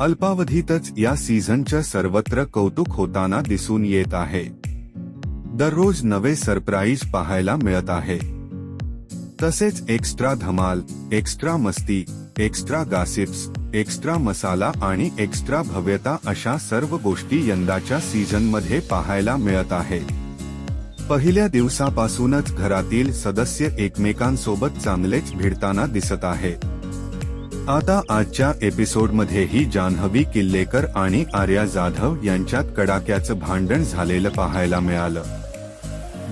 अल्पावधीतच या सीझनचं सर्वत्र कौतुक होताना दिसून येत आहे. दररोज नवे सरप्राईज पाहायला मिळत आहे. तसेच एक्स्ट्रा धमाल एक्स्ट्रा मस्ती एक्स्ट्रा गासिप्स एक्स्ट्रा मसाला आणि एक्स्ट्रा भव्यता अशा सर्व गोष्टी यंदाच्या सीझनमध्ये पाहायला मिळत आहे. पहिल्या दिवसापासूनच घरातील सदस्य एकमेकांसोबत चांगलेच भिडताना दिसत आहेत आता आजच्या एपिसोडमध्येही जान्हवी किल्लेकर आणि आर्या जाधव यांच्यात कडाक्याचं भांडण झालेलं पाहायला मिळालं.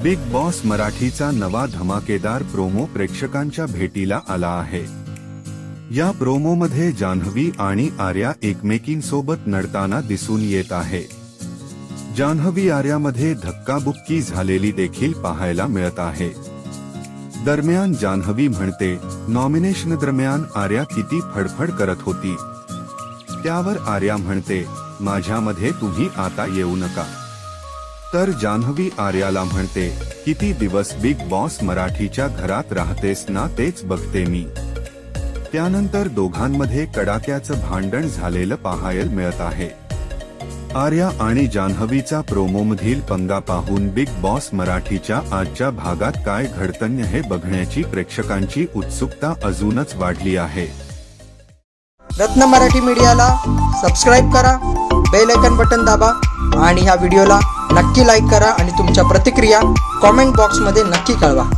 बिग बॉस मराठीचा नवा धमाकेदार प्रोमो प्रेक्षकांच्या भेटीला आला आहे. या प्रोमोमध्ये जान्हवी आणि आर्या एकमेकींसोबत नडताना दिसून येत आहे. जान्हवी आर्यामध्ये धक्काबुक्की झालेली देखील पाहायला मिळत आहे. दरम्यान जान्हवी म्हणते नॉमिनेशन दरम्यान आर्या किती फडफड करत होती. त्यावर आर्या म्हणते माझ्यामध्ये तुम्ही आता येऊ नका. तर जान्हवी आर्याला म्हणते किती दिवस बिग बॉस मराठीच्या घरात राहतेस ना तेच बघते मी. त्यानंतर दोघांमध्ये कडाक्याचं भांडण झालेलं पाहायला मिळत आहे. आर्या आणि जान्हवीचा प्रोमोमधील पंगा पाहून बिग बॉस मराठीच्या आजच्या भागात काय घडतन्य हे बघण्याची प्रेक्षकांची उत्सुकता अजूनच वाढली आहे. रत्न मराठी मीडियाला सबस्क्राईब करा बेल आयकन बटन दाबा आणि ह्या व्हिडिओला नक्की लाईक करा आणि तुमच्या प्रतिक्रिया कॉमेंट बॉक्समध्ये नक्की कळवा.